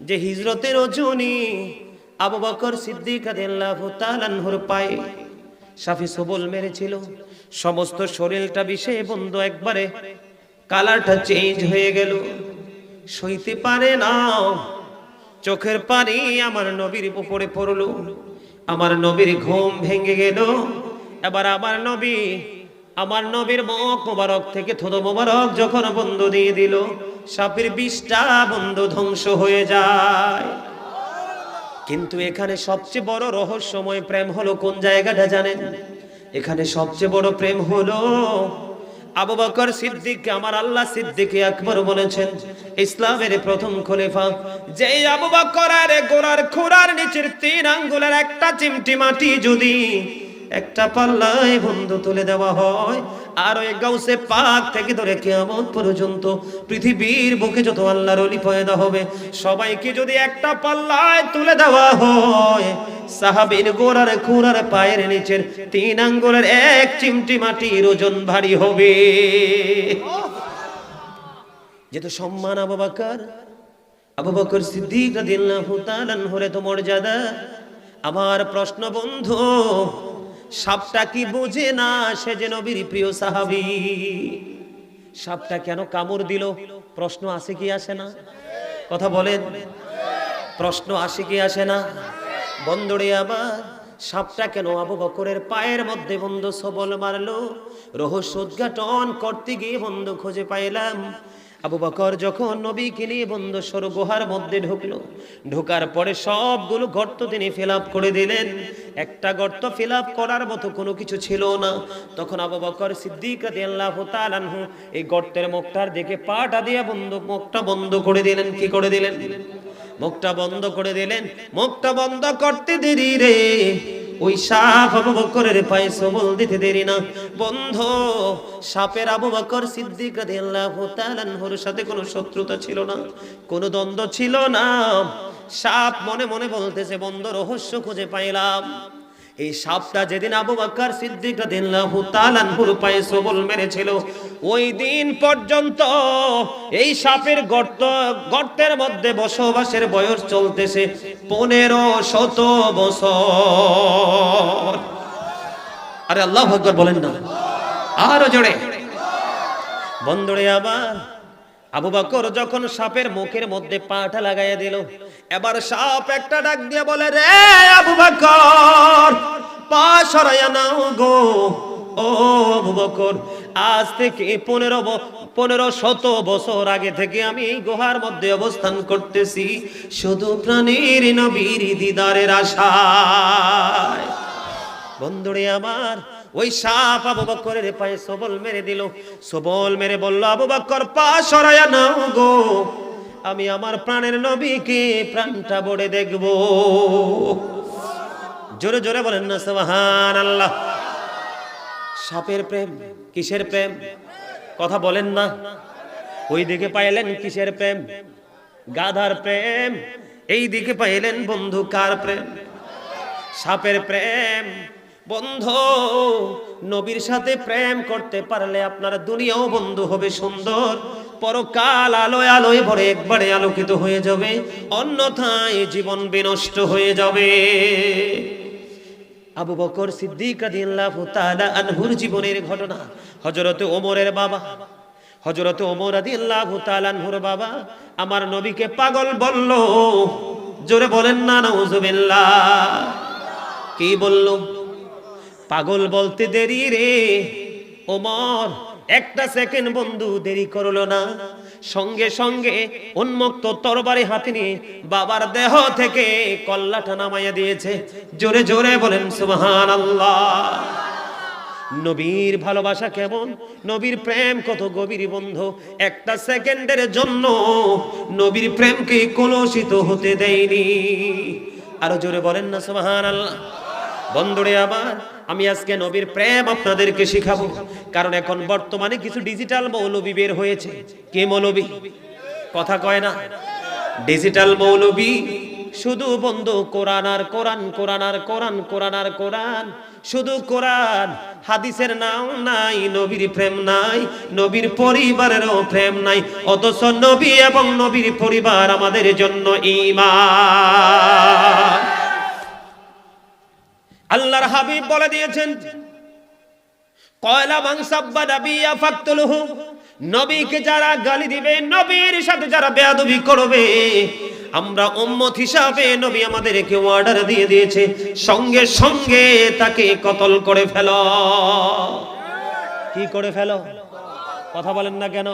যে হিজরতের রজনী আবু বকর সিদ্দিক পায়ে সাফি সবল মেরেছিল। সমস্ত শরীরটা বিষে বন্ধ একবারে। কালারটা চেঞ্জ হয়ে গেল। সইতে পারে না চোখের পানি আমার নবীর উপরে পড়ল। আমার নবীর ঘুম ভেঙে গেল। এবার আমার নবী, আমার নবীর মুখ মোবারক থেকে থোদ মোবারক যখন বন্ধ দিয়ে দিল সাপের বিষটা বন্ধ ধ্বংস হয়ে যায়। কিন্তু এখানে সবচেয়ে বড় রহস্যময় প্রেম হলো কোন জায়গাটা জানেন? এখানে সবচেয়ে বড় প্রেম হলো আবু বকর সিদ্দিক, আমার আল্লাহ সিদ্দিক আকবর বলেছেন, ইসলামের প্রথম খলিফা। যে আবু বকরের গোড়ার খুরার নিচের তিন আঙ্গুলের একটা চিমটি মাটি যদি একটা পাল্লায় বন্ধু তুলে দেওয়া হয় আর ওই গাউসে পাক থেকে ধরে কেমন পর্যন্ত পৃথিবীর বুকে যত আল্লাহর অলি পয়দা হবে, সবাইকে যদি একটা পাল্লায় তুলে দেওয়া হয়, সাহাবীর গোড়ার খুরার পায়ের নিচের তিন আঙ্গুলের এক চিমটি মাটির ওজন ভারী হবে। যেহেতু সম্মান আবু বকর আবু বকর সিদ্দিক রাদিয়াল্লাহু তাআলা হরে তো মর্যাদা। আমার প্রশ্ন বন্ধু সাপটা কি বোঝে না? সে যে নবীর প্রিয় সাহাবি। সাপটা কেন কামড় দিল? প্রশ্ন আসে কি আসে না? কথা বলেন। প্রশ্ন আসে কি আসে না? বন্ধুরে আবার সাপটা কেন আবু বকরের পায়ের মধ্যে বন্ধ সবল মারলো? রহস্য উদ্ঘাটন করতে গিয়ে বন্ধ খুঁজে পাইলাম। আবু বকর যখন নবীকে নিয়ে বন্ধ সর গুহার মধ্যে ঢুকলো, ঢোকার পরে সবগুলো গর্ত তিনি ফিল করে দিলেন। একটা গর্ত ফিল করার মতো কোনো কিছু ছিল না। তখন আবু বকর সিদ্দিক আনহু এই গর্তের মুখটার দিকে পাটা দিয়ে বন্ধ, মুখটা বন্ধ করে দিলেন। কি করে দিলেন? মুখটা বন্ধ করে দিলেন। মুখটা বন্ধ করতে দেরি রে। ওই সাপ আবু বকরের পায়ে সবল দিতে দেরি না। বন্ধ, সাপের আবু বকর সিদ্দিক রাদিয়াল্লাহু তাআলার সাথে কোনো শত্রুতা ছিল না, কোনো দ্বন্দ্ব ছিল না। সাপ মনে মনে বলতেছে, বন্ধ, রহস্য খুঁজে পাইলাম। এই সাপটা যেদিন আবু বকর সিদ্দিক রাদিয়াল্লাহু তাআলা পায়ে সবল মেরেছিল, ওই দিন পর্যন্ত এই সাপের গর্ত, গর্তের মধ্যে বসবাসের বয়স চলতেছে পনেরো শত বছর। আরে আল্লাহ বলেন না। আরও জোরে। বন্ধুরে আবার আবু বকর যখন সাপের মুখের মধ্যে পাটা লাগাইয়া দিল, এবার সাপ একটা ডাক দিয়ে বলে, রে আবু বকর, পা সরাইয়া নাও গো। ও আবু বকর, আজ থেকে পনেরো পনেরো শত বছর আগে থেকে আমি এই গুহার মধ্যে অবস্থান করতেছি। শুধু প্রাণীর নবীর দিদারের আশায়। বন্ধুরে আমার ওই সাপ আবু বকরের পায়ে সবল মেরে দিল। সবল মেরে বলল, আবু বকর পা সরায়া নাও গো। আমি আমার প্রাণের নবীকে প্রাণটা বড়ে দেখব। জোরে জোরে বলেন না সুবহান আল্লাহ সাপের প্রেম কিসের প্রেম? কথা বলেন না। ওই দিকে পাইলেন কিসের প্রেম? গাধার প্রেম। এই দিকে পাইলেন বন্ধু কার প্রেম? সাপের প্রেম। বন্ধু, নবীর সাথে প্রেম করতে পারলে আপনার দুনিয়াও বন্ধু হবে সুন্দর। পরকাল আলোয় আলোয় ভরে একবারে আলোকিত হয়ে যাবে, অন্যথায় জীবন বিনষ্ট হয়ে যাবে। আবু বকর সিদ্দিক আনহুর জীবনের ঘটনা, হযরতে ওমরের বাবা, হযরতে ওমর রাদিয়াল্লাহু তাআলা আনহুর বাবা আমার নবীকে পাগল বলল, জোরে বলেন না, নাউজুবিল্লাহ। কি বলল? পাগল বলতে দেরি রে। ওমর, একটা সেকেন্ড বন্ধু দেরি করল না। সঙ্গে সঙ্গে উন্মুক্ত তরবারি হাতে নিয়ে বাবার দেহ থেকে কল্লাটা নামাইয়া দিয়েছে। জোরে জোরে বলেন সুবহান নবীর ভালোবাসা কেমন? নবীর প্রেম কত গভীর বন্ধু। একটা সেকেন্ডের জন্য নবীর প্রেমকে কলুষিত হতে দেয়নি। আরও জোরে বলেন না সুবহান আল্লাহ বন্ধুরে, আবার আমি আজকে নবীর প্রেম আপনাদেরকে শিখাবো। কারণ এখন বর্তমানে কিছু ডিজিটাল মৌলবী বের হয়েছে। কে মৌলবী? কথা কয় না। ডিজিটাল মৌলবী শুধু বন্ধু কোরআন আর কোরআন কোরআন আর কোরআন কোরআন আর কোরআন। শুধু কোরআন, হাদিসের নাম নাই, নবীর প্রেম নাই, নবীর পরিবারেরও প্রেম নাই। অথচ নবী এবং নবীর পরিবার আমাদের জন্য ঈমান। আল্লাহর হাবিব বলে দিয়েছেন, কয়লা মাংসাব্বা নাবিয়া ফাকতুলহু, নবীকে যারা গালি দিবে, নবীর সাথে যারা বেয়াদবি করবে, আমরা উম্মত হিসাবে নবী আমাদেরকে অর্ডার দিয়ে দিয়েছে, সঙ্গে সঙ্গে তাকে কতল করে ফেল। কি করে ফেলো? কথা বলেন না কেন?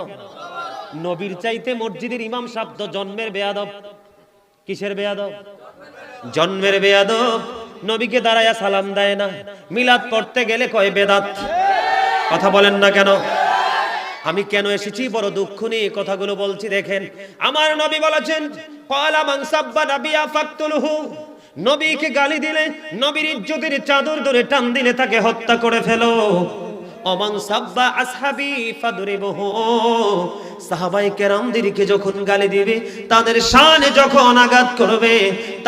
নবীর চাইতে মসজিদের ইমাম সাহেব তো জন্মের বেয়াদব। কিসের বেয়াদব? জন্মের বেয়াদব। নবীকে দাঁড়ায়া সালাম দেয় না। মিলাদ পড়তে গেলে কয় বেদাত? কথা বলেন না কেন? আমি কেন এসেছি? বড় দুঃখ নিয়ে কথাগুলো বলছি, দেখেন। আমার নবী বলেছেন কয়লা মাংসাব্বা নাবিয়া ফাকতুলহু। নবীকে গালি দিলে, নবীর ইজ্জতের চাদর ধরে টান দিলে তাকে হত্যা করে ফেলো। অমাং সাব্বা আসহাবি ফাদরিবহু। সাহাবাই কেরামদেরকে যখন গালি দিবে, তাদের শানে যখন আঘাত করবে,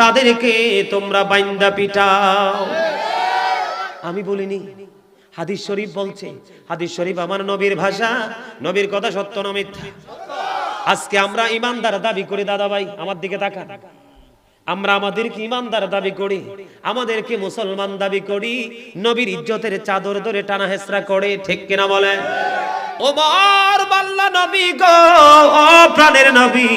তাদেরকে তোমরা বাইন্দা পিটাও। আমি বলিনি, হাদিস শরীফ বলছে, হাদিস শরীফ আমার নবীর ভাষা, নবীর কথা সত্য না আজকে আমরা ইমানদার দাবি করি দাদা ভাই আমার দিকে তাকান। আমরা আমাদেরকে ইমানদার দাবি করি, আমাদেরকে মুসলমান দাবি করি, নবীর ইজ্জতের চাদর ধরে টানা হেসরা করে, ঠিক কিনা বলে? ওমর বাল্লা নবী গো প্রাণের নবী,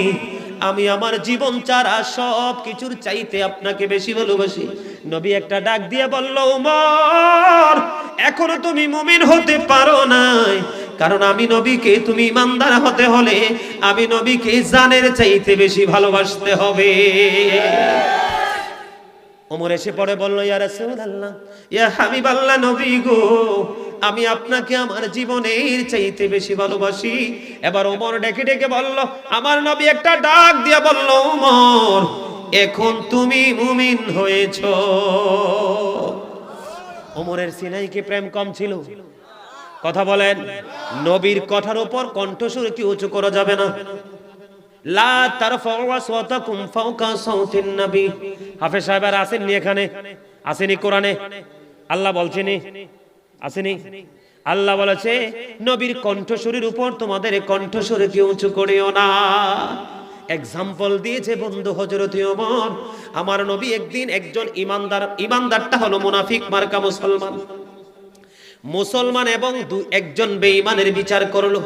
আমি আমার জীবন চারা সব কিছুর চাইতে আপনাকে বেশি ভালোবাসি। নবী একটা ডাক দিয়ে বলল উমর এখনও তুমি মুমিন হতে পারো নাই কারণ আমি নবীকে তুমি ইমানদার হতে হলে আমি নবীকে জানের চাইতে বেশি ভালোবাসতে হবে। ওমর এসে পড়ে বলল, ইয়া রাসূলুল্লাহ, ইয়া হাবিবাল্লাহ নবী গো, আমি আপনাকে আমার জীবনের চাইতে বেশি ভালোবাসি। এবার ওমর ডেকে ডেকে বলল, আমার নবী একটা ডাক দিয়া বলল, ওমর, এখন তুমি মুমিন হয়েছো। ওমরের সিনাই কি প্রেম কম ছিল। কথা বলেন, নবীর কথার উপর কণ্ঠস্বর কি উঁচু করা যাবে না? আল্লাহ বলেছে, নবীর কণ্ঠস্বরের উপর তোমাদের উঁচু করিও না। এক্সাম্পল দিয়েছে বন্ধু হজরত আমার নবী একদিন একজন ইমানদার, ইমানদারটা হলো মুনাফিক, মার্কা মুসলমান। মুসলমান এবং একজন বেঈমানের বিচার করল।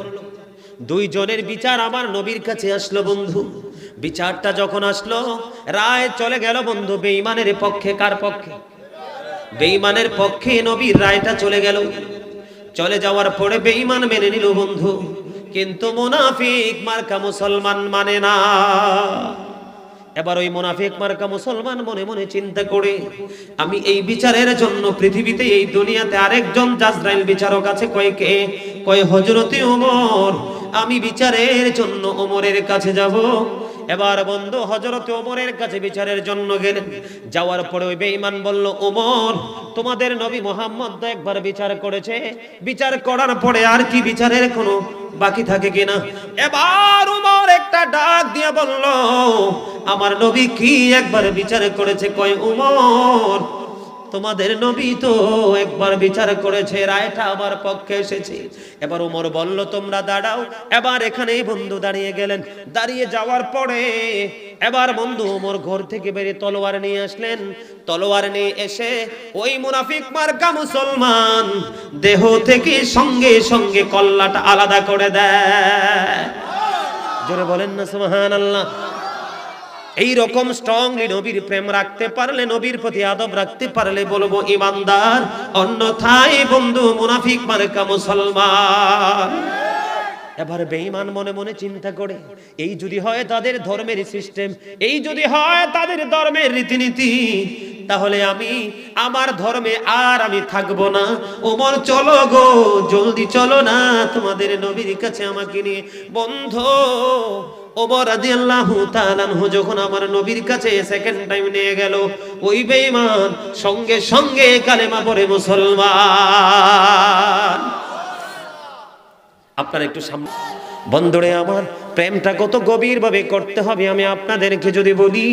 দুইজনের বিচার আমার নবীর কাছে আসলো বন্ধু। বিচারটা যখন আসলো, রায় চলে গেল বন্ধু বেঈমানের পক্ষে। কার পক্ষে? বেঈমানের পক্ষে নবীর রায়টা চলে গেল। চলে যাওয়ার পরে বেঈমান মেনে নিল বন্ধু। কিন্তু মুনাফিক মার্কা মুসলমান মানে না। এবার ওই মোনাফিক মার্কা মুসলমান মনে মনে চিন্তা করে, আমি এই বিচারের জন্য পৃথিবীতে, এই দুনিয়াতে আরেকজন জাজরাইল বিচারক আছে কয়েকে কয় হজরতে ওমর। আমি বিচারের জন্য ওমরের কাছে যাব। এবার বন্ধু হজরত ওমরের কাছে বিচারের জন্য গেলেন। যাওয়ার পরে ওই বেঈমান বলল, ওমর, তোমাদের নবী মোহাম্মদ তো একবার বিচার করেছে। বিচার করার পরে আর কি বিচারের কোনো বাকি থাকে কিনা? এবার উমর একটা ডাক দিয়ে বলল, আমার নবী কি একবার বিচার করেছে? কয় উমর তোমাদের নবী তো একবার বিচার করেছে, রায়টা আমার পক্ষে এসেছে। এবার উমর বলল, তোমরা দাঁড়াও। এবার এখানেই বন্ধু দাঁড়িয়ে গেলেন। দাঁড়িয়ে যাওয়ার পরে এবার বন্ধু উমর ঘর থেকে বেরিয়ে তলোয়ার নিয়ে আসলেন। তলোয়ার নিয়ে এসে ওই মুনাফিক মার্কা মুসলমান দেহ থেকে সঙ্গে সঙ্গে কল্লাটা আলাদা করে দেয়। জোরে বলেন না, সুবহানাল্লাহ। এই রকম স্ট্রংলি নবীর প্রেম রাখতে পারলে, নবীর প্রতি আদব রাখতে পারলে বলব, ইমানদার, অন্যথায় বন্ধু মুনাফিক মার্কা মুসলমান। এবার বেঈমান মনে মনে চিন্তা করে, এই যদি হয় তাদের ধর্মের সিস্টেম এই যদি হয় তাদের ধর্মের রীতিনীতি, তাহলে আমি, আমার ধর্মে আর আমি থাকব না। ওমর, চলো গো, জলদি চলো না, তোমাদের নবীর কাছে আমাকে নিয়ে। বন্ধ ওমর যখন আমার নবীর কাছে সেকেন্ড টাইম নিয়ে গেল সঙ্গে সঙ্গে কালেমা মুসলমান। আপনারা একটু বন্ধুরে আমার, প্রেমটা কত গভীরভাবে করতে হবে, আমি আপনাদেরকে যদি বলি,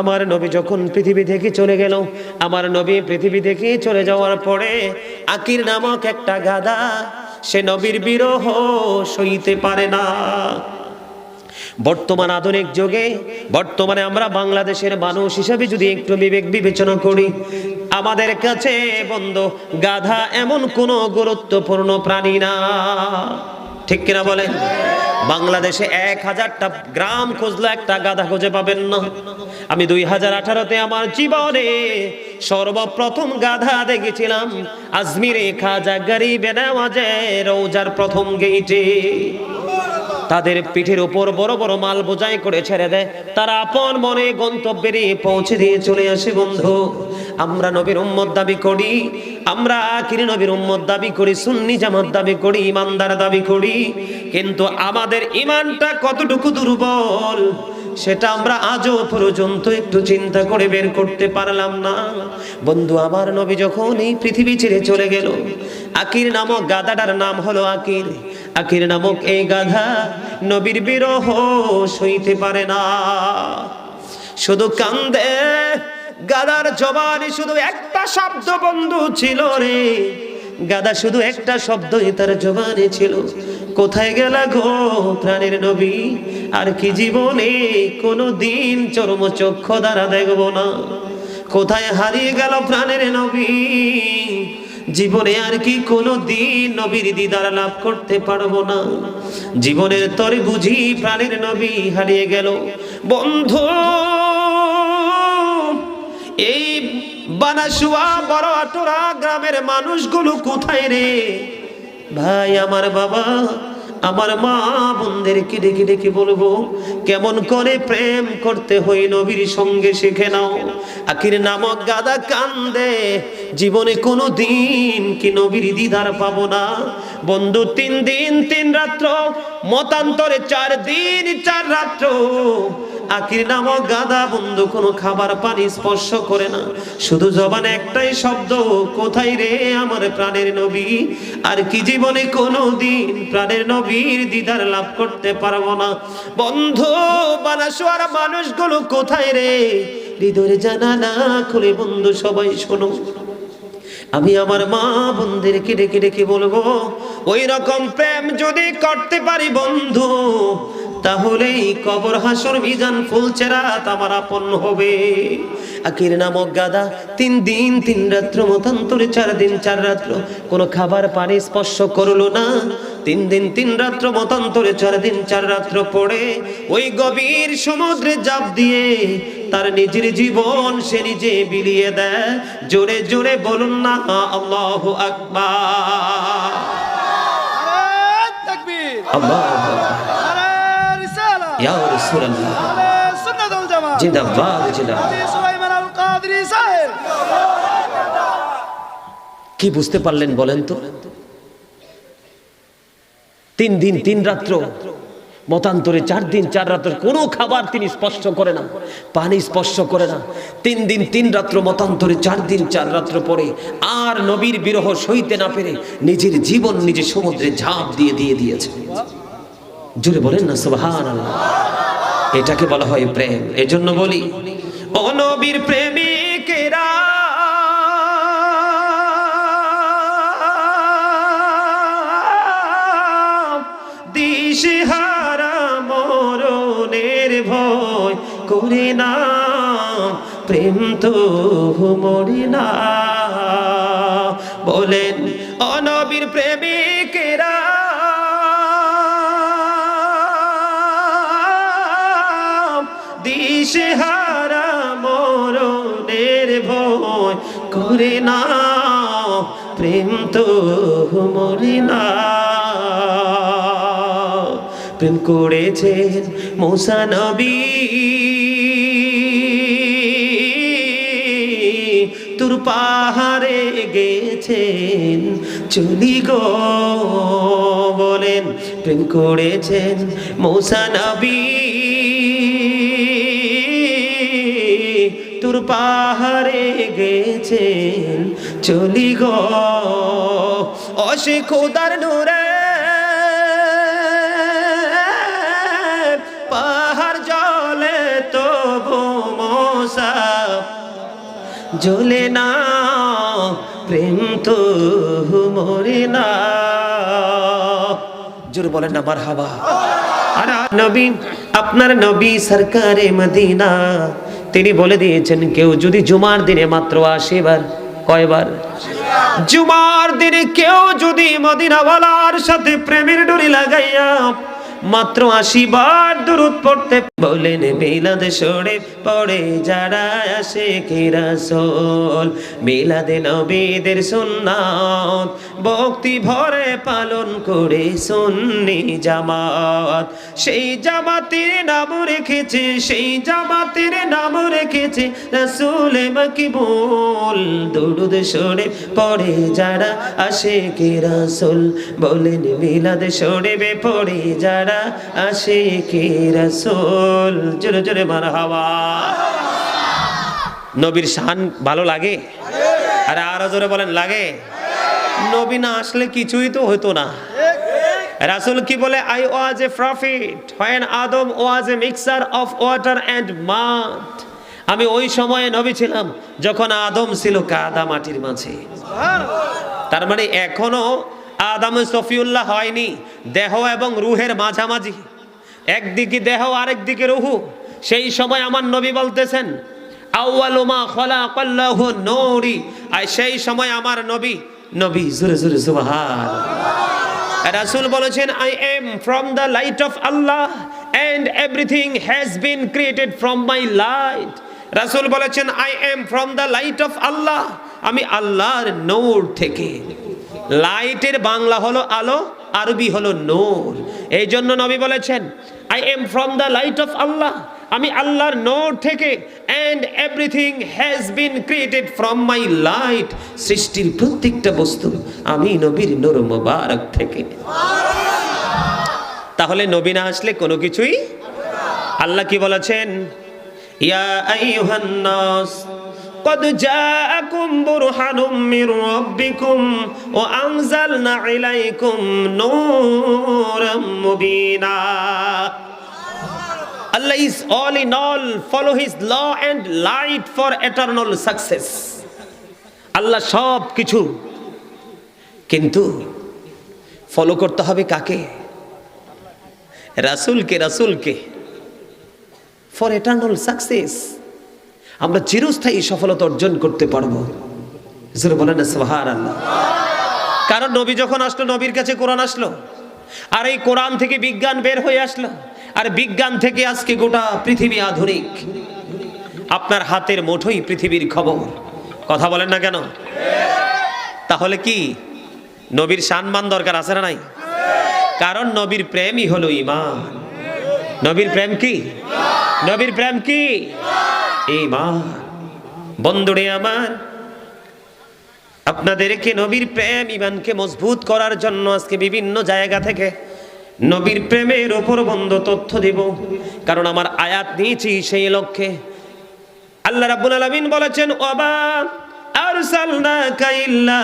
আমার নবী যখন পৃথিবী থেকে চলে গেল, আমার নবী পৃথিবী থেকে চলে যাওয়ার পরে আকির নামক একটা গাদা সে নবীর বিরহ সইতে পারে না। বর্তমান আধুনিক যুগে, বর্তমানে আমরা বাংলাদেশের মানুষ হিসাবে যদি একটু বিবেক বিবেচনা করি, আমাদের কাছে বন্ধু, গাধা এমন কোনো গুরুত্বপূর্ণ প্রাণী না। ঠিক কিনা বলেন? বাংলাদেশে এক হাজারটা গ্রাম খুঁজলে একটা গাধা খুঁজে পাবেন না। আমি দুই হাজার আঠারোতে আমার জীবনে সর্বপ্রথম গাধা দেখেছিলাম, আজমিরে খাজা গরিবে নেওয়াজে রৌজার প্রথম গেইটে। তাদের পিঠের উপর বড় বড় মাল বোঝাই করে ছেড়ে দেয়। তারা আপন মনে গন্তব্যে পৌঁছে দিয়ে চলে আসে বন্ধু। আমরা নবীর উম্মত দাবি করি, আমরা আখিরি নবীর উম্মত দাবি করি, সুন্নি জামাত দাবি করি, ইমানদার দাবি করি, কিন্তু আমাদের ইমানটা কতটুকু দুর্বল, সেটা আমরা আজও পর্যন্ত একটু চিন্তা করে বের করতে পারলাম না। বন্ধু, আমার নবী যখন এই পৃথিবী ছেড়ে চলে গেল আকির নামক গাদাটার নাম হলো আকির আকির নামক এই গাধা নবীর বিরহ সইতে পারে না। শুধু কান্দে গাদার জবানে শুধু একটা শব্দ বন্ধু ছিল রে। গাদা শুধু একটা শব্দই তার জবানে ছিল। কোথায় গেলা গো প্রাণের নবী? আর কি জীবনে কোনো দিন চরম চক্ষু দ্বারা দেখব না। কোথায় হারিয়ে গেল প্রাণের নবী? জীবনে আর কি কোনো দিন নবীর দিদার লাভ করতে পারব না। জীবনের তরে বুঝি প্রাণের নবী হারিয়ে গেল। বন্ধু, এই বানাসুয়া বড় আটোরা গ্রামের মানুষগুলো কোথায় রে? ভাই, আমার বাবা আমার মা বোনদের বোনদেরকে ডেকে ডেকে বলব, কেমন করে প্রেম করতে হই নবীর সঙ্গে শিখে নাও। আখির নামক গাদা কান্দে, জীবনে কোনো দিন কি নবীর দিদার পাবো না? বন্ধু, তিন দিন, তিন রাত্র, মতান্তরে চার দিন, চার রাত্র আখির নামক গাদা বন্ধু কোনো খাবার পানি স্পর্শ করে না। শুধু জবান একটাই শব্দ, কোথায় রে আমার প্রাণের নবী? আর কি জীবনে কোনো দিন প্রাণের নবীর দিদার লাভ করতে পারব না? বন্ধু বানাসোয়ার মানুষগুলো কোথায় রে? হৃদয়ের জানা না খুলে বন্ধু সবাই শোনো। আমি আমার মা বোনদেরকে ডেকে ডেকে বলব, ওই রকম প্রেম যদি করতে পারি বন্ধু তাহলেই কবর হাসর মিজান ফুলচেরাত আমার আপন হবে। আকির নামক গাদা তিন দিন তিন রাত্র মতান্তরে চার দিন চার রাত্র। কোনো খাবার পানি স্পর্শ করল না। তিন দিন তিন রাত্র মতান্তরে চার দিন চার রাত্র পড়ে। ওই গভীর সমুদ্রে জাপ দিয়ে তার নিজের জীবন সে নিজে বিলিয়ে দেয়। জোরে জোরে বলুন না আল্লাহ আকবার। আল্লাহ ইয়া রাসূলুল্লাহ নারে সুন্নাত ওয়াল জামাত জিন্দাবাদ জিন্দাবাদ সুলাইমান আল কাদরি সাহেব কি বুঝতে পারলেন বলেন তো? তিন দিন, তিন রাত্র, মতান্তরে চার দিন, চার রাত্র কোনো খাবার তিনি স্পর্শ করে না, পানি স্পর্শ করে না। তিন দিন, তিন রাত্র, মতান্তরে চার দিন, চার রাত্র পরে আর নবীর বিরহ সইতে না পেরে নিজের জীবন নিজে সমুদ্রে ঝাঁপ দিয়ে দিয়ে দিয়েছে। জুড়ে বলেন না সুবহান এটাকে বলা হয় প্রেম। এজন্য বলি, ও নবীর প্রেমিকেরা করে না, প্রেম তো মরে না। বলেন অনবীর প্রেমিকেরা করে না, প্রেম তো মরে না। প্রেম করেছেন মোসা নবী। তোর পাহাড়ে গেছেন, চলি গো বলেন, প্রেম করেছেন মৌসা নবী। সেতুর পাহাড়ে গেছেন। চলি গো অসে খোদার নূরে। পাহাড় জলে তো মোসা জলে না, প্রেম তো মরে না। জোর বলেন না মার হাবা নবী, আপনার নবী সরকারে মদিনা তিনি বলে দিয়েছেন, কেউ যদি জুমার দিনে মাত্র আসেবার কয়বার? জুমার দিনে কেউ যদি মদিনাওয়ালার সাথে প্রেমের ডুরি লাগাইয়া মাত্র আশি বার দূরত পড়তে বলেন মিলাদ সরে পড়ে যারা আসে কিরাসোল মিলাদে নবীদের সুন্নাত, ভক্তি ভরে পালন করে সুন্নি জামাত। সেই জামাতের নাম রেখেছে, সেই জামাতের নাম রেখেছে রাসূল মাকিবুল। দুরুদ সরে পড়ে যারা আসে কে রাসূল? বলেন মিলাদ সরে পড়ে যারা আসে কে রাসূল। জোরে জোরে মারহাবা। নবীর শান ভালো লাগে? আরে আরও জোরে বলেন, লাগে? নবী না আসলে কিছুই তো হতো না। রাসূল কি বলে? I was a prophet when Adam was a mixture of water and mud আমি ওই সময়ে নবী ছিলাম যখন আদম ছিল কাদা মাটির মাঝে। তার মানে এখনও আদম সফিউল্লাহ হয়নি, দেহ এবং রুহের মাঝামাঝি। একদিকে দেহ আরেক দিকে রুহু। সেই সময় আমার নবী বলতেছেন আউয়ালুমা খলাকাল্লাহু নূরি। আর সেই সময় আমার নবী নবী, জোরে জোরে সুবহান রাসূল বলেছেন I am from the light of Allah and everything has been created from my light রাসূল বলেছেন I am from the light of Allah আমি আল্লাহর নূর থেকে লাইটের বাংলা হলো আলো, আরবি হলো নূর। এই জন্য নবী বলেছেন I am from the light of Allah আমি আল্লাহর নূর থেকে and everything has been created from my light সৃষ্টির প্রত্যেকটা বস্তু আমি নবীর নূর মোবারক থেকে। তাহলে নবী না আসলে কোনো কিছুই আল্লাহ কি বলেছেন? ইয়া আইয়ুহান নাস قد جاءكم برهان من ربكم وأنزلنا إليكم نورا مبينا Allah is all in all follow his law and light for eternal success আল্লাহ সব কিছু কিন্তু ফলো করতে হবে কাকে রাসূলকে রাসূলকে ফর এটার্নাল সাকসেস আমরা চিরস্থায়ী সফলতা অর্জন করতে পারব। বলেন না, সুবহানাল্লাহ। কারণ নবী যখন আসলো, নবীর কাছে কোরআন আসলো, আর এই কোরআন থেকে বিজ্ঞান বের হয়ে আসলো, আর বিজ্ঞান থেকে আজকে গোটা পৃথিবী আধুনিক। আপনার হাতের মুঠোই পৃথিবীর খবর। কথা বলেন না কেন? তাহলে কি নবীর সম্মান দরকার আছে না নাই? কারণ নবীর প্রেমই হলো ইমান নবীর প্রেম কি? নবীর প্রেম কি? ইমান বন্ধুরে আমার, আপনাদেরকে নবীর প্রেম ইমানকে মজবুত করার জন্য আজকে বিভিন্ন জায়গা থেকে নবীর প্রেমের ওপর বন্ধ তথ্য দিব। কারণ আমার আয়াত নিয়েছি সেই লক্ষ্যে। আল্লাহ রাব্বুল আলামিন বলেছেন ওয়াবা আরসালনাকা ইল্লা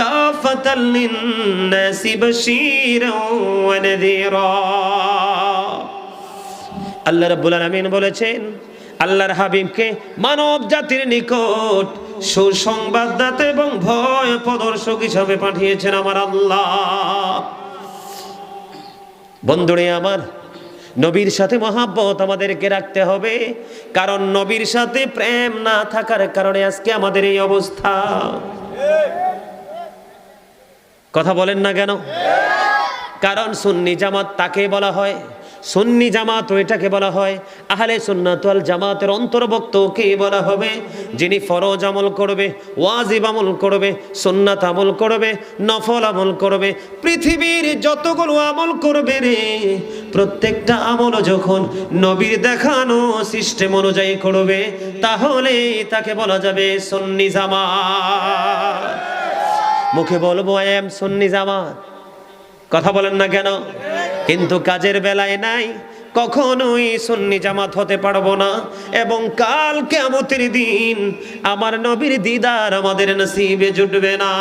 কাফাতাল লিন-নাসি বাশীরাও ওয়া নাযীরা আল্লাহ রাব্বুল আলামিন বলেছেন আল্লাহর হাবিবকে মানব জাতির নিকট সুসংবাদদাতা এবং ভয় প্রদর্শক হিসাবে পাঠিয়েছেন আমার আল্লাহ। বন্ধুরে আমার, নবীর সাথে মহাব্বত আমাদেরকে রাখতে হবে, কারণ নবীর সাথে প্রেম না থাকার কারণে আজকে আমাদের এই অবস্থা। কথা বলেন না কেন? কারণ সুন্নি জামাত তাকে বলা হয় সুন্নি জামাত এটাকে বলা হয়। আহলে সুন্নাতুল জামাতের অন্তর্ভুক্ত কে বলা হবে। যিনি ফরজ আমল করবে, ওয়াজিব আমল করবে, সুন্নাত আমল করবে, নফল আমল করবে, পৃথিবীর যতগুলো আমল করবে রে, প্রত্যেকটা আমল যখন নবীর দেখানো সিস্টেম অনুযায়ী করবে, তাহলে তাকে বলা যাবে সুন্নি জামাত। মুখে বলব এম সুন্নি জামাত। কথা বলেন না কেন? কিন্তু কাজের বেলায় নাই, কখনোই সুন্নি জামাত হতে পারব না। এবং কাল কেমতের দিন আমার নবীর দিদার আমাদের নসিবে জুটবে না।